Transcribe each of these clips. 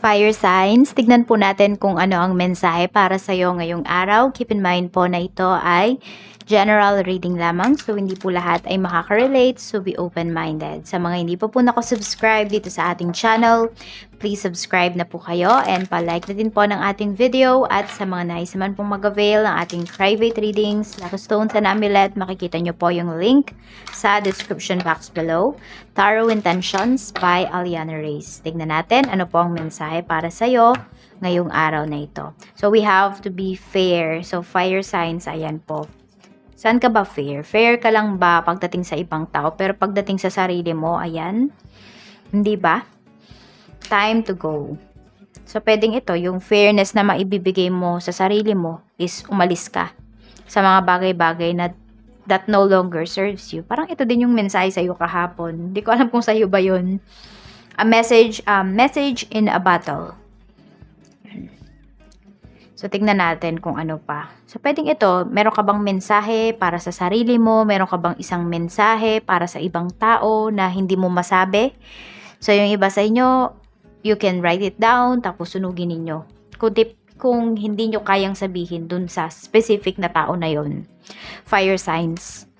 Fire signs, tignan po natin kung ano ang mensahe para sa iyo ngayong araw. Keep in mind po na ito ay general reading lamang. So, hindi po lahat ay makaka-relate. So, be open-minded. Sa mga hindi pa po nako-subscribe dito sa ating channel, please subscribe na po kayo and pa-like na din po ng ating video. At sa mga nais naman pong mag-avail ng ating private readings, Lucky Stones and Amulet, makikita nyo po yung link sa description box below. Tarot Intentions by Aliana Reyes. Tignan natin ano po ang mensahe para sa'yo ngayong araw na ito. So, we have to be fair. So, fire signs, ayan po. Saan ka ba fair? Fair ka lang ba pagdating sa ibang tao? Pero pagdating sa sarili mo, ayan. Hindi ba? Time to go. So, pwedeng ito, yung fairness na maibibigay mo sa sarili mo is umalis ka sa mga bagay-bagay na that no longer serves you. Parang ito din yung mensahe sa'yo kahapon. Hindi ko alam kung sa'yo ba yun. A message, um, message in a battle. So, tignan natin kung ano pa. So, pwedeng ito, meron ka bang mensahe para sa sarili mo? Meron ka bang isang mensahe para sa ibang tao na hindi mo masabi? So, yung iba sa inyo, you can write it down, tapos sunugin ninyo. Kung, tip, kung hindi nyo kayang sabihin dun sa specific na tao na yon Fire signs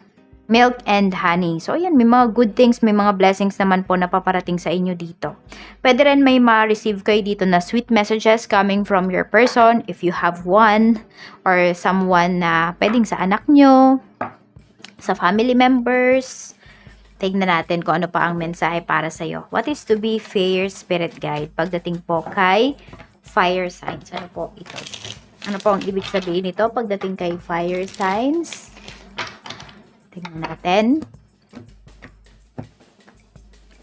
milk and honey. So, ayan, may mga good things, may mga blessings naman po na paparating sa inyo dito. Pwede rin may ma-receive kayo dito na sweet messages coming from your person if you have one or someone na pwedeng sa anak nyo, sa family members. Tignan natin kung ano pa ang mensahe para sa'yo. What is to be fair spirit guide pagdating po kay fire signs? Ano po ito? Ano po ang ibig sabihin nito pagdating kay fire signs? Tingnan natin.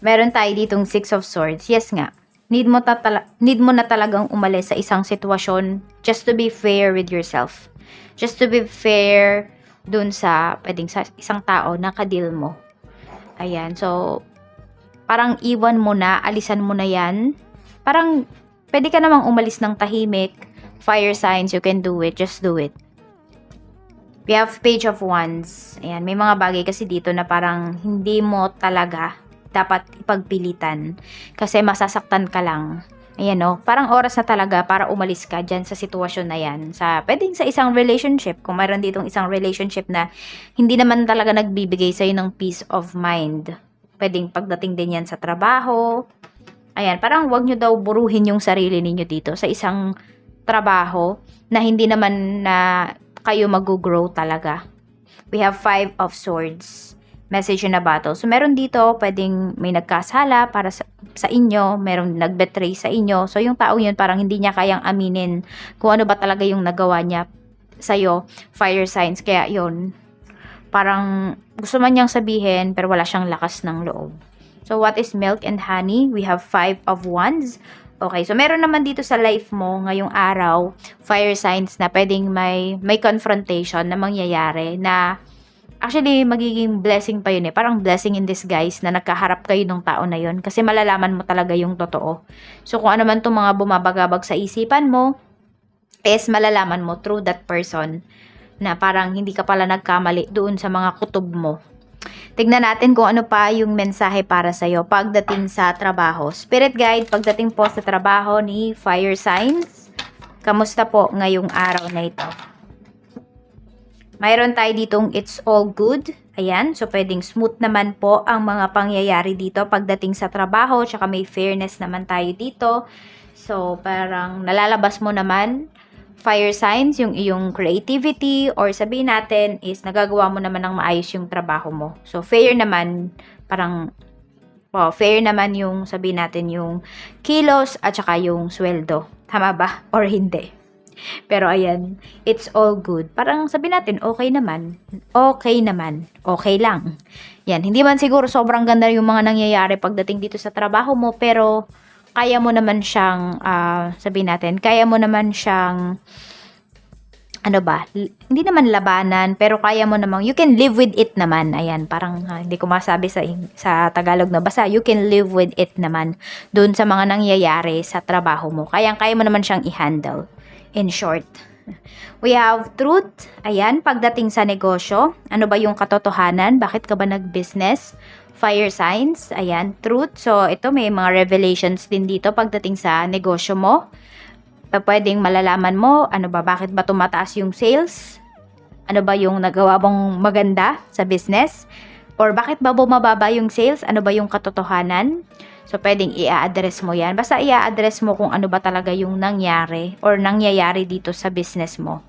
Meron tayo ditong Six of Swords. Yes nga. Need mo, tatala- need mo na talagang umalis sa isang sitwasyon just to be fair with yourself. Just to be fair dun sa, pwedeng sa isang tao na kadil mo. Ayan. So, parang iwan mo na, alisan mo na yan. Parang, pwede ka namang umalis ng tahimik. Fire signs, you can do it. Just do it. We have page of wands. Ayan, may mga bagay kasi dito na parang hindi mo talaga dapat ipagpilitan. Kasi masasaktan ka lang. Ayan o, parang oras na talaga para umalis ka dyan sa sitwasyon na yan. Sa, pwedeng sa isang relationship, kung mayroon ditong isang relationship na hindi naman talaga nagbibigay sa'yo ng peace of mind. Pwedeng pagdating din yan sa trabaho. Ayan, parang wag nyo daw buruhin yung sarili ninyo dito sa isang trabaho na hindi naman na kayo mag-grow talaga. We have five of swords. Message in a battle. So, meron dito, pwedeng may nagkasala para sa, sa inyo, meron nagbetray sa inyo. So, yung tao yun, parang hindi niya kayang aminin kung ano ba talaga yung nagawa niya sa'yo. Fire signs. Kaya, yun, parang gusto man niyang sabihin, pero wala siyang lakas ng loob. So, what is milk and honey? We have five of wands. Okay, so meron naman dito sa life mo ngayong araw, fire signs na pwedeng may, may confrontation na mangyayari na actually magiging blessing pa yun eh. Parang blessing in disguise na nagkaharap kayo ng tao na yun kasi malalaman mo talaga yung totoo. So kung ano man itong mga bumabagabag sa isipan mo, is malalaman mo through that person na parang hindi ka pala nagkamali doon sa mga kutob mo Tignan natin kung ano pa yung mensahe para sa'yo pagdating sa trabaho. Spirit guide, pagdating po sa trabaho ni Fire Signs. Kamusta po ngayong araw na ito? Mayroon tayo ditong it's all good. Ayan, so pwedeng smooth naman po ang mga pangyayari dito pagdating sa trabaho. Tsaka may fairness naman tayo dito. So, parang nalalabas mo naman fire signs, yung iyong creativity, or sabihin natin is nagagawa mo naman ng maayos yung trabaho mo. So, fair naman, parang, oh, fair naman yung sabihin natin yung kilos at saka yung sweldo. Tama ba? Or hindi? Pero ayan, it's all good. Parang sabihin natin, okay naman. Okay naman. Okay lang. Yan, hindi man siguro sobrang ganda yung mga nangyayari pagdating dito sa trabaho mo, pero kaya mo naman siyang, uh, sabihin natin, kaya mo naman siyang, ano ba, hindi naman labanan, pero kaya mo namang, you can live with it naman. Ayan, parang uh, hindi ko masabi sa, sa Tagalog na basta, you can live with it naman dun sa mga nangyayari sa trabaho mo. Kaya kaya mo naman siyang i-handle. In short. We have truth. Ayan, pagdating sa negosyo, ano ba yung katotohanan? Bakit ka ba nag-business? Fire signs, ayan, truth. So, ito may mga revelations din dito pagdating sa negosyo mo. Pwedeng malalaman mo, ano ba, bakit ba tumataas yung sales? Ano ba yung nagawa mong maganda sa business? Or bakit ba bumababa yung sales? Ano ba yung katotohanan? So, pwedeng i-address mo yan. Basta i-address mo kung ano ba talaga yung nangyari or nangyayari dito sa business mo.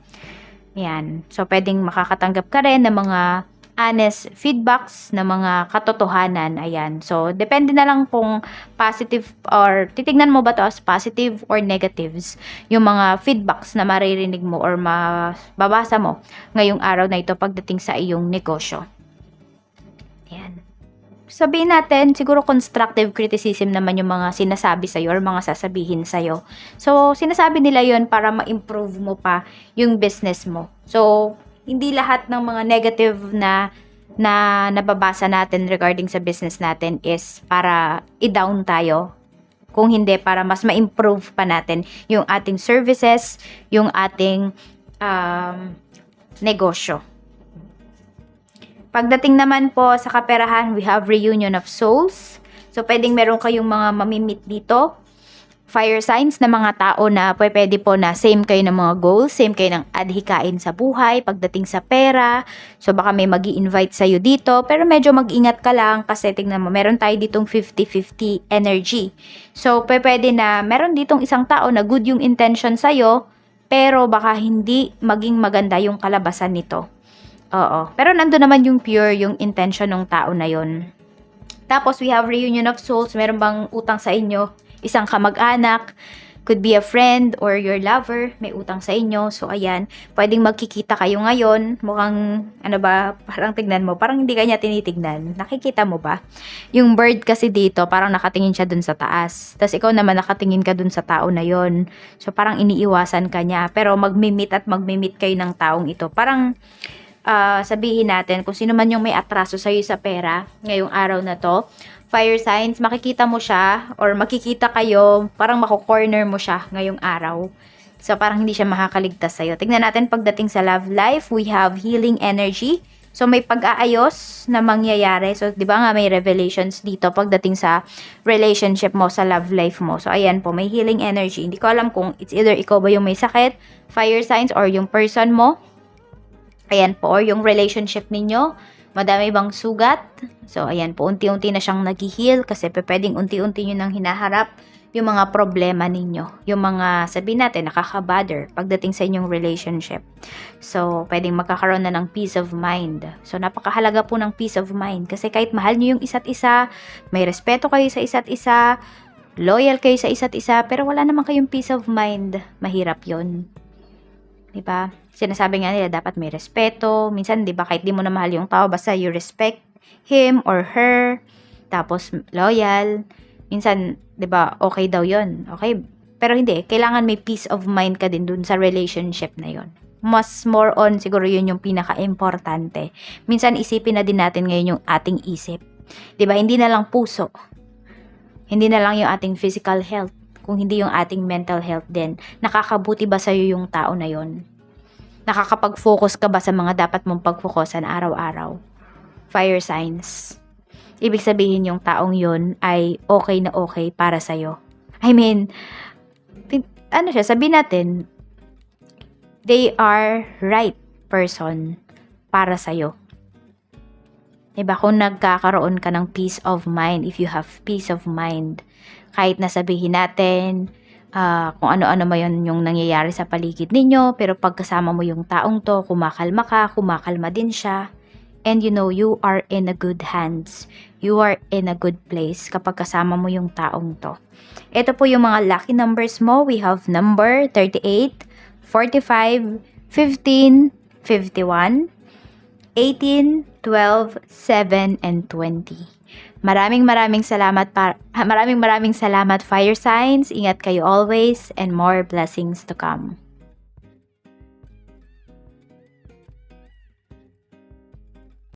Yan. So, pwedeng makakatanggap ka rin ng mga honest feedbacks na mga katotohanan. Ayan. So, depende na lang kung positive or titignan mo ba to as positive or negatives. Yung mga feedbacks na maririnig mo or mababasa mo ngayong araw na ito pagdating sa iyong negosyo. Sabihin natin, siguro constructive criticism naman yung mga sinasabi sa'yo or mga sasabihin sa'yo. So, sinasabi nila yon para ma-improve mo pa yung business mo. So, hindi lahat ng mga negative na na nababasa natin regarding sa business natin is para i-down tayo. Kung hindi, para mas ma-improve pa natin yung ating services, yung ating um, negosyo. Pagdating naman po sa kaperahan, we have reunion of souls. So, pwedeng meron kayong mga mamimit dito. Fire signs na mga tao na pwede po na same kayo ng mga goals, same kayo ng adhikain sa buhay, pagdating sa pera. So, baka may mag invite sa'yo dito. Pero medyo mag-ingat ka lang kasi tingnan mo, meron tayo ditong 50-50 energy. So, pwede na meron ditong isang tao na good yung intention sa'yo, pero baka hindi maging maganda yung kalabasan nito. Oo. Pero nando naman yung pure, yung intention ng tao na yon. Tapos we have reunion of souls. Meron bang utang sa inyo? Isang kamag-anak, could be a friend or your lover, may utang sa inyo. So, ayan, pwedeng magkikita kayo ngayon. Mukhang, ano ba, parang tignan mo, parang hindi kanya tinitignan. Nakikita mo ba? Yung bird kasi dito, parang nakatingin siya dun sa taas. Tapos ikaw naman nakatingin ka dun sa tao na yon So, parang iniiwasan ka niya. Pero magmimit at magmimit kayo ng taong ito. Parang, ah, sabihin natin kung sino man yung may atraso sa'yo sa pera ngayong araw na to, fire signs, makikita mo siya or makikita kayo, parang mako-corner mo siya ngayong araw. So, parang hindi siya makakaligtas sa'yo. Tingnan natin pagdating sa love life, we have healing energy. So, may pag-aayos na mangyayari. So, di ba nga may revelations dito pagdating sa relationship mo, sa love life mo. So, ayan po, may healing energy. Hindi ko alam kung it's either ikaw ba yung may sakit, fire signs, or yung person mo. Ayan po, yung relationship ninyo, madami bang sugat? So, ayan po, unti-unti na siyang nag-heal kasi pwedeng unti-unti nyo nang hinaharap yung mga problema ninyo. Yung mga, sabihin natin, nakaka-bother pagdating sa inyong relationship. So, pwedeng magkakaroon na ng peace of mind. So, napakahalaga po ng peace of mind kasi kahit mahal nyo yung isa't isa, may respeto kayo sa isa't isa, loyal kayo sa isa't isa, pero wala naman kayong peace of mind, mahirap yon Di ba? Sinasabi nga nila dapat may respeto. Minsan, di ba, kahit di mo na mahal yung tao, basta you respect him or her. Tapos, loyal. Minsan, di ba, okay daw yon Okay. Pero hindi. Kailangan may peace of mind ka din dun sa relationship na yon Mas more on, siguro yun yung pinaka-importante. Minsan, isipin na din natin ngayon yung ating isip. Di ba? Hindi na lang puso. Hindi na lang yung ating physical health kung hindi yung ating mental health din. Nakakabuti ba sa'yo yung tao na yon? Nakakapag-focus ka ba sa mga dapat mong pag-focusan araw-araw? Fire signs. Ibig sabihin yung taong yon ay okay na okay para sa'yo. I mean, ano siya, sabihin natin, they are right person para sa'yo. Diba? Kung nagkakaroon ka ng peace of mind, if you have peace of mind, kahit na sabihin natin, ah, kung ano-ano ba yun yung nangyayari sa paligid ninyo, pero pagkasama mo yung taong to, kumakalma ka, kumakalma din siya, and you know, you are in a good hands. You are in a good place kapag kasama mo yung taong to. Ito po yung mga lucky numbers mo. We have number 38, 45, 15, 51, 18, 12, 7, and 20. Maraming maraming salamat para maraming maraming salamat fire signs. Ingat kayo always and more blessings to come.